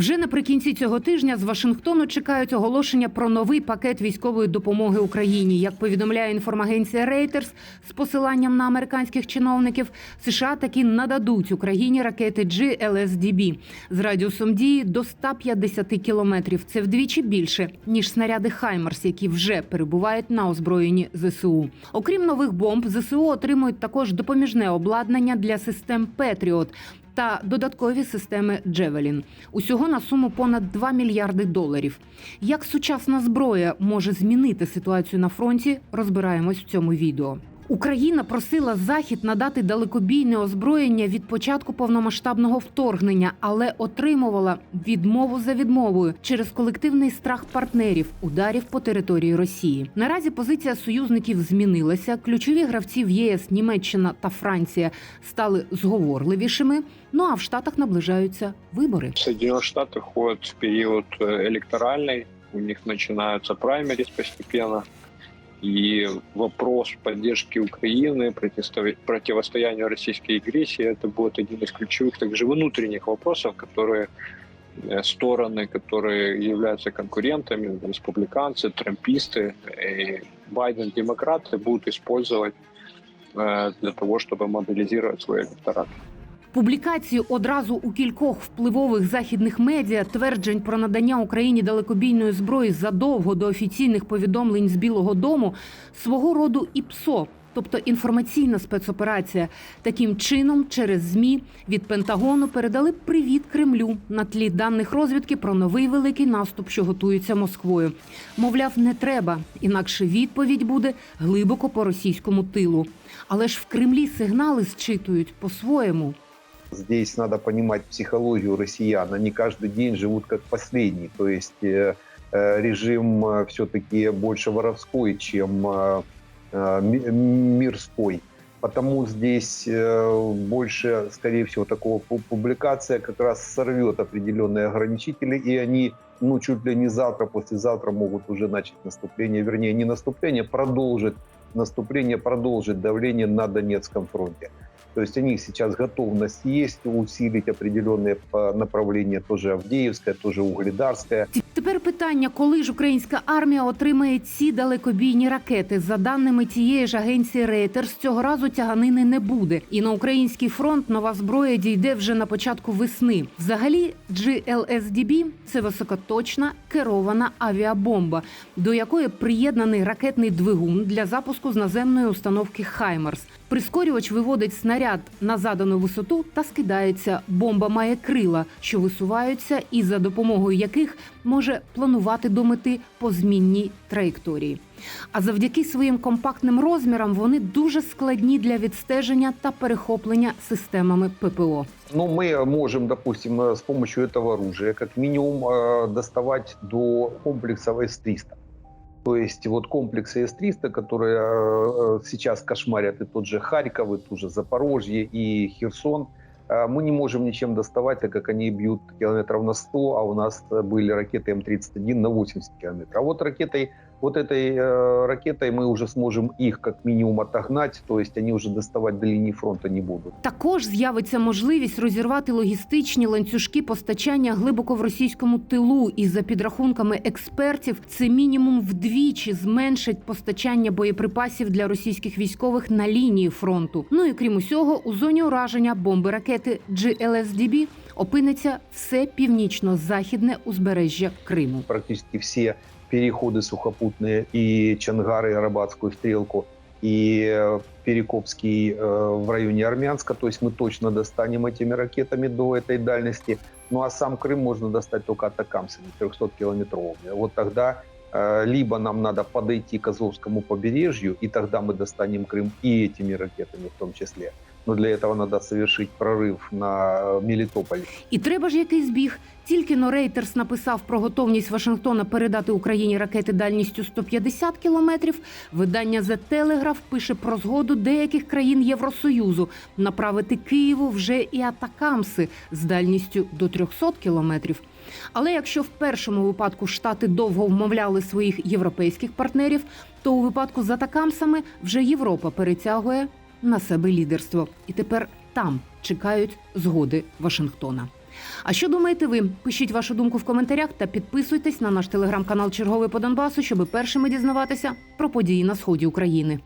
Вже наприкінці цього тижня з Вашингтону чекають оголошення про новий пакет військової допомоги Україні. Як повідомляє інформагенція Reuters з посиланням на американських чиновників, США таки нададуть Україні ракети GLSDB з радіусом дії до 150 кілометрів. Це вдвічі більше ніж снаряди Хаймарс, які вже перебувають на озброєнні ЗСУ. Окрім нових бомб, ЗСУ отримують також допоміжне обладнання для систем Петріот та додаткові системи Джевелін. Усього на суму понад 2 мільярди доларів. Як сучасна зброя може змінити ситуацію на фронті, розбираємось в цьому відео. Україна просила Захід надати далекобійне озброєння від початку повномасштабного вторгнення, але отримувала відмову за відмовою через колективний страх партнерів ударів по території Росії. Наразі позиція союзників змінилася. Ключові гравці в ЄС, Німеччина та Франція стали зговорливішими. Ну а в Штатах наближаються вибори. Соединенные Штаты входят в период э, электоральный, у них начинаются праймерис постепенно, и вопрос поддержки Украины, противосто- противостоянию российской агрессии, это будет один из ключевых также внутренних вопросов, которые э, стороны, которые являются конкурентами, республиканцы, трамписты, и Байден, демократы будут использовать э, для того, чтобы мобилизировать свой электорат. Публікації одразу у кількох впливових західних медіа тверджень про надання Україні далекобійної зброї задовго до офіційних повідомлень з Білого Дому свого роду і ПСО. Тобто інформаційна спецоперація таким чином через змі від Пентагону передали привіт Кремлю на тлі даних розвідки про новий великий наступ, що готується Москвою. Мовляв, не треба, інакше відповідь буде глибоко по російському тилу. Але ж в Кремлі сигнали зчитують по-своєму. Здесь надо понимать психологию россиян. Они каждый день живут как последний. То есть э, э, режим все-таки больше воровской, чем э, э, ми- мирской. Потому здесь э, больше, скорее всего, такого пу- публикация как раз сорвет определенные ограничители, и они, ну, чуть ли не завтра, послезавтра могут уже начать наступление, вернее, не наступление, продолжить наступление, продолжить давление на Донецком фронте. То есть у них сейчас готовность есть усилить определенные направления, тоже Авдеевская, тоже Угледарская. Тепер питання, коли ж українська армія отримає ці далекобійні ракети? За даними тієї ж агенції Reuters, цього разу тяганини не буде. І на український фронт нова зброя дійде вже на початку весни. Взагалі, GLSDB – це високоточна керована авіабомба, до якої приєднаний ракетний двигун для запуску з наземної установки Хаймарс. Прискорювач виводить снаряд на задану висоту та скидається. Бомба має крила, що висуваються, і за допомогою яких може планувати до мети по змінній траєкторії. А завдяки своїм компактним розмірам вони дуже складні для відстеження та перехоплення системами ППО. Но мы можем, допустим, э, с помощью этого оружия как минимум э, доставать до комплексов С-300. То есть вот комплексы С-300, которые э, сейчас кошмарят и тот же Харьков, и тот же Запорожье, и Херсон, э, мы не можем ничем доставать, так как они бьют километров на 100, а у нас э, были ракеты М-31 на 80 километров. А вот ракетой вот этой э, ракетой мы уже сможем их как минимум отогнать, то есть они уже доставать до линии фронта не будут. Також з'явиться можливість розірвати логістичні ланцюжки постачання глибоко в російському тилу. І за підрахунками експертів, це мінімум вдвічі зменшить постачання боєприпасів для російських військових на лінії фронту. Ну і крім усього, у зоні ураження бомби ракети GLSDB опиниться все північно-західне узбережжя Криму. практически все переходы сухопутные и Чангары, и Арабатскую стрелку, и э, Перекопский э, в районе Армянска. То есть мы точно достанем этими ракетами до этой дальности. Ну а сам Крым можно достать только атакамсами 300-километровыми. Вот тогда э, либо нам надо подойти к Азовскому побережью, и тогда мы достанем Крым и этими ракетами в том числе. Но для этого надо совершить прорыв на э, Мелитополь. І треба ж якийсь збіг. Тільки но Рейтерс написав про готовність Вашингтона передати Україні ракети дальністю 150 кілометрів. Видання The Telegraph пише про згоду деяких країн Євросоюзу направити Києву вже і атакамси з дальністю до 300 кілометрів. Але якщо в першому випадку штати довго вмовляли своїх європейських партнерів, то у випадку з атакамсами вже Європа перетягує на себе лідерство. І тепер там чекають згоди Вашингтона. А що думаєте ви? Пишіть вашу думку в коментарях та підписуйтесь на наш телеграм-канал Черговий по Донбасу, щоб першими дізнаватися про події на сході України.